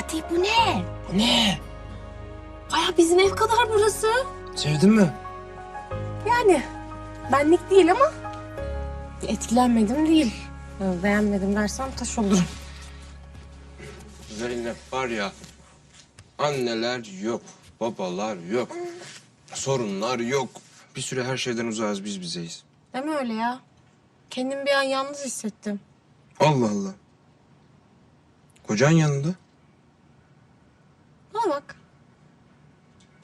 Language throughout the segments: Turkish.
Fatih bu ne? Ne? Baya bizim ev kadar burası. Sevdin mi? Yani benlik değil ama etkilenmedim değil. Ya, Beğenmedim dersem taş olurum. Zeynep var ya anneler yok, babalar yok, sorunlar yok. Bir süre her şeyden uzağız biz bizeyiz. Deme öyle ya. Kendimi bir an yalnız hissettim. Allah Allah. Kocan yanında. Bana bak.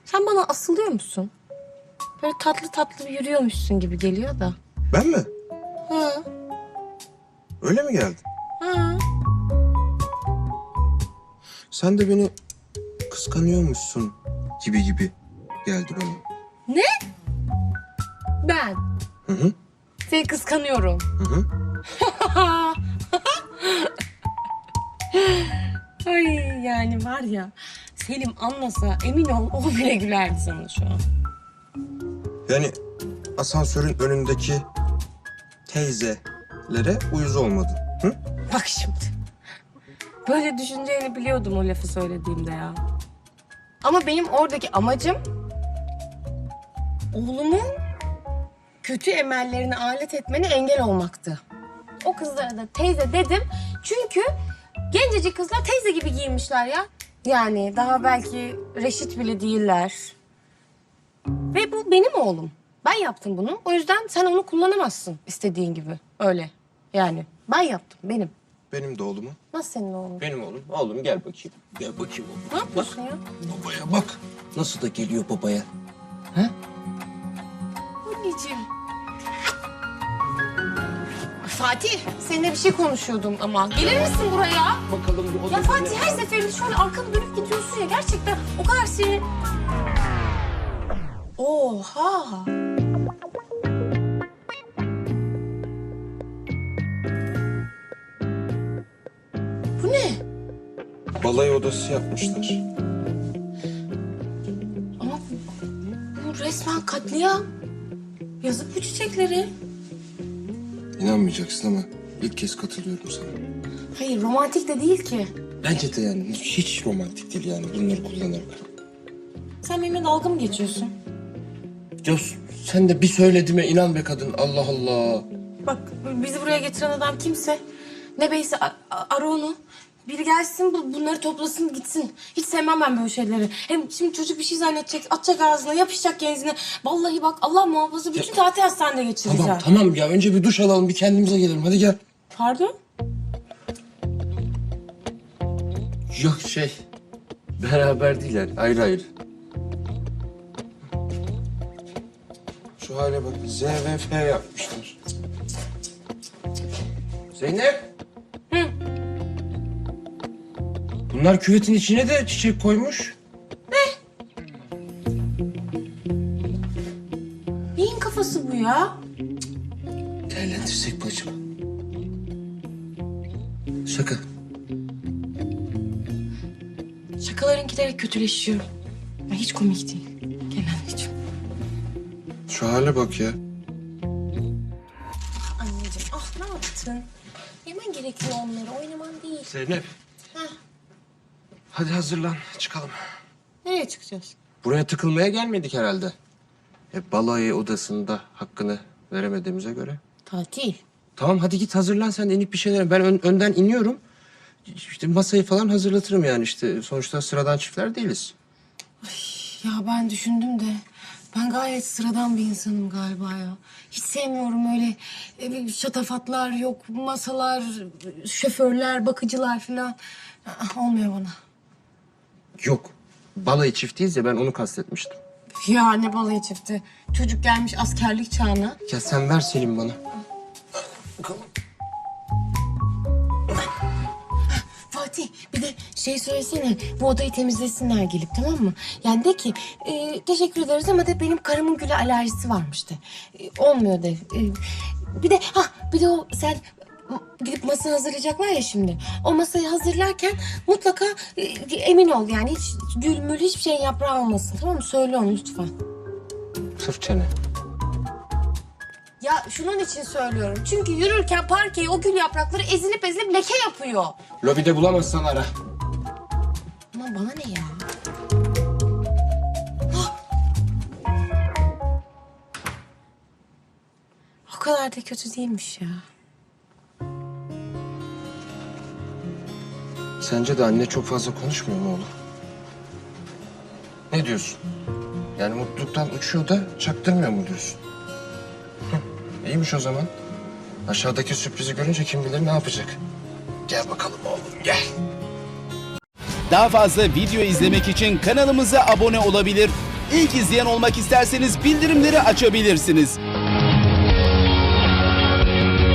Sen bana asılıyor musun? Böyle tatlı tatlı yürüyormuşsun gibi geliyor da. Ben mi? Ha, Öyle mi geldin? ha. Sen de beni kıskanıyormuşsun gibi gibi geldi bana. Ben Hı hı. seni kıskanıyorum. Hı hı. Ay yani var ya Selim anlasa emin ol o bile gülerdi sana şu an. Yani asansörün önündeki teyzelere uyuz olmadın. Hı? Bak şimdi. Böyle düşüneceğini biliyordum o lafı söylediğimde ya. Ama benim oradaki amacım oğlumun kötü emellerine alet etmene engel olmaktı. O kızlara da teyze dedim çünkü gencecik kızlar teyze gibi giyinmişler ya. Yani daha belki reşit bile değiller. Ve bu benim oğlum. Ben yaptım bunu. O yüzden sen onu kullanamazsın istediğin gibi. Öyle. Yani ben yaptım. Benim. Benim de oğlumu. Nasıl senin oğlun? Benim oğlum. Oğlum gel bakayım. Gel bakayım oğlum. Ne yapıyorsun ya? Babaya bak. Nasıl da geliyor babaya. Anneciğim. Fatih, seninle bir şey konuşuyordum ama. Gelir misin buraya? Bakalım bu Ya Fatih her seferinde şöyle arkanı dönüp gidiyorsun ya. Gerçekten o kadar seni... Oha! Bu ne? Balay odası yapmışlar. Ama bu, bu resmen katliam. Yazık bu çiçekleri. İnanmayacaksın ama ilk kez katılıyorum sana. Hayır romantik de değil ki. Bence de yani hiç romantik değil yani bunları kullanarak. Sen benimle dalga mı geçiyorsun? Ya sen de bir söylediğime inan be kadın Allah Allah. Bak bizi buraya getiren adam kimse. Ne beyse ara onu. Biri gelsin bu- bunları toplasın gitsin. Hiç sevmem ben böyle şeyleri. Hem şimdi çocuk bir şey zannedecek, atacak ağzına, yapışacak genzine. Vallahi bak Allah muhafaza bütün tatil hastanede geçireceğim. Tamam tamam ya önce bir duş alalım bir kendimize gelelim hadi gel. Pardon? Yok şey beraber değiller ayrı ayrı. Şu hale bak Z ve F yapmışlar. Zeynep. Bunlar küvetin içine de çiçek koymuş. Neyin kafası bu ya? Değerlendirsek bacım. Şaka. Şakaların giderek kötüleşiyor. Ya hiç komik değil. Gel anneciğim. Şu hale bak ya. Anneciğim ah ne yaptın? Yemen gerekiyor onları oynaman değil. Zeynep. Hadi hazırlan çıkalım. Nereye çıkacağız? Buraya tıkılmaya gelmedik herhalde. E, balayı odasında hakkını veremediğimize göre. Tatil. Tamam hadi git hazırlan sen de inip bir şeyler. Ben ön- önden iniyorum. İşte masayı falan hazırlatırım yani işte. Sonuçta sıradan çiftler değiliz. Ya ben düşündüm de ben gayet sıradan bir insanım galiba ya. Hiç sevmiyorum öyle e, şatafatlar yok, masalar, şoförler, bakıcılar falan. Aa, Olmuyor bana. Yok. Balayı çiftiyiz ya ben onu kastetmiştim. Ya ne balayı çıktı. Çocuk gelmiş askerlik çağına. Ya sen ver Selim bana. Fatih bir de şey söylesene bu odayı temizlesinler gelip tamam mı? Yani de ki e, teşekkür ederiz ama de benim karımın güle alerjisi varmış de. E, olmuyor de. E, bir de ha bir de o sen gidip masa hazırlayacaklar ya şimdi. O masayı hazırlarken mutlaka e, emin ol yani hiç gül mül hiçbir şeyin yaprağı olmasın tamam mı? Söyle onu lütfen. Sırf çene. Ya şunun için söylüyorum. Çünkü yürürken parkeye o gül yaprakları ezilip ezilip leke yapıyor. Lobide bulamazsan ara. Aman bana ne ya? Ah! O kadar da kötü değilmiş ya. Sence de anne çok fazla konuşmuyor mu oğlum? Ne diyorsun? Yani mutluluktan uçuyor da çaktırmıyor mu diyorsun? Hı, iyiymiş o zaman. Aşağıdaki sürprizi görünce kim bilir ne yapacak. Gel bakalım oğlum gel. Daha fazla video izlemek için kanalımıza abone olabilir. İlk izleyen olmak isterseniz bildirimleri açabilirsiniz.